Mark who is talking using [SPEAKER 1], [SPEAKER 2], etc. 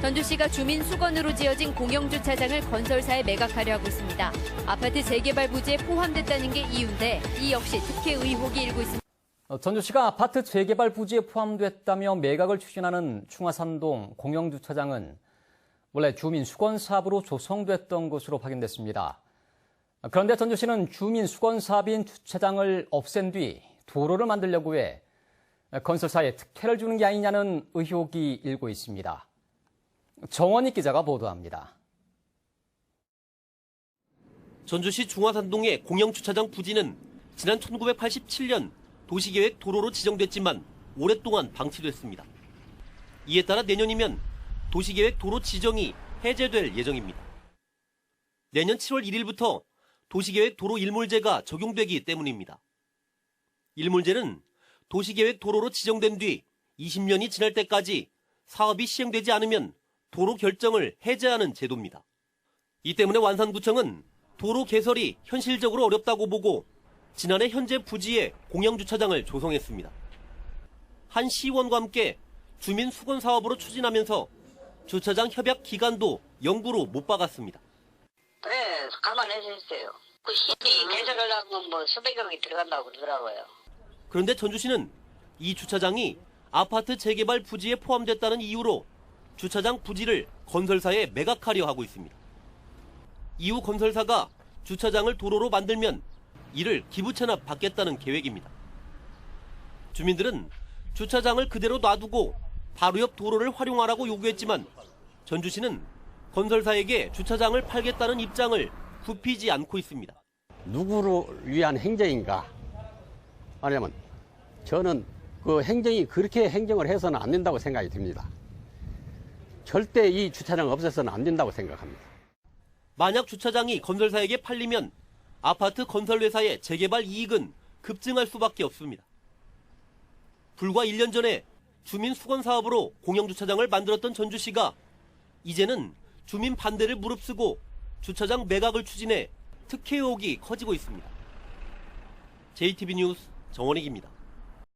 [SPEAKER 1] 전주시가 주민 수건으로 지어진 공영주차장을 건설사에 매각하려 하고 있습니다. 아파트 재개발 부지에 포함됐다는 게 이유인데 이 역시 특혜 의혹이 일고 있습니다.
[SPEAKER 2] 어, 전주시가 아파트 재개발 부지에 포함됐다며 매각을 추진하는 충화산동 공영주차장은 원래 주민 수건 사업으로 조성됐던 것으로 확인됐습니다. 그런데 전주시는 주민 수건 사업인 주차장을 없앤 뒤 도로를 만들려고 해 건설사에 특혜를 주는 게 아니냐는 의혹이 일고 있습니다. 정원희 기자가 보도합니다.
[SPEAKER 3] 전주시 중화산동의 공영주차장 부지는 지난 1987년 도시계획 도로로 지정됐지만 오랫동안 방치됐습니다. 이에 따라 내년이면 도시계획 도로 지정이 해제될 예정입니다. 내년 7월 1일부터 도시계획 도로 일몰제가 적용되기 때문입니다. 일몰제는 도시계획 도로로 지정된 뒤 20년이 지날 때까지 사업이 시행되지 않으면 도로 결정을 해제하는 제도입니다. 이 때문에 완산구청은 도로 개설이 현실적으로 어렵다고 보고 지난해 현재 부지에 공영주차장을 조성했습니다. 한 시의원과 함께 주민 수건 사업으로 추진하면서 주차장 협약 기간도 영구로 못 박았습니다.
[SPEAKER 4] 네, 감안해주세요. 그 시기 개설하려면 뭐 수백억이 들어간다고 그러더라고요.
[SPEAKER 3] 그런데 전주시는 이 주차장이 아파트 재개발 부지에 포함됐다는 이유로 주차장 부지를 건설사에 매각하려 하고 있습니다. 이후 건설사가 주차장을 도로로 만들면 이를 기부채납 받겠다는 계획입니다. 주민들은 주차장을 그대로 놔두고 바로 옆 도로를 활용하라고 요구했지만 전주시는 건설사에게 주차장을 팔겠다는 입장을 굽히지 않고 있습니다.
[SPEAKER 5] 누구를 위한 행정인가? 아니면 저는 그 행정이 그렇게 행정을 해서는 안 된다고 생각이 듭니다. 절대 이 주차장 없애서는 안 된다고 생각합니다.
[SPEAKER 3] 만약 주차장이 건설사에게 팔리면 아파트 건설회사의 재개발 이익은 급증할 수밖에 없습니다. 불과 1년 전에 주민 수건 사업으로 공영주차장을 만들었던 전주시가 이제는 주민 반대를 무릅쓰고 주차장 매각을 추진해 특혜 의혹이 커지고 있습니다. JTB 뉴스 정원익입니다.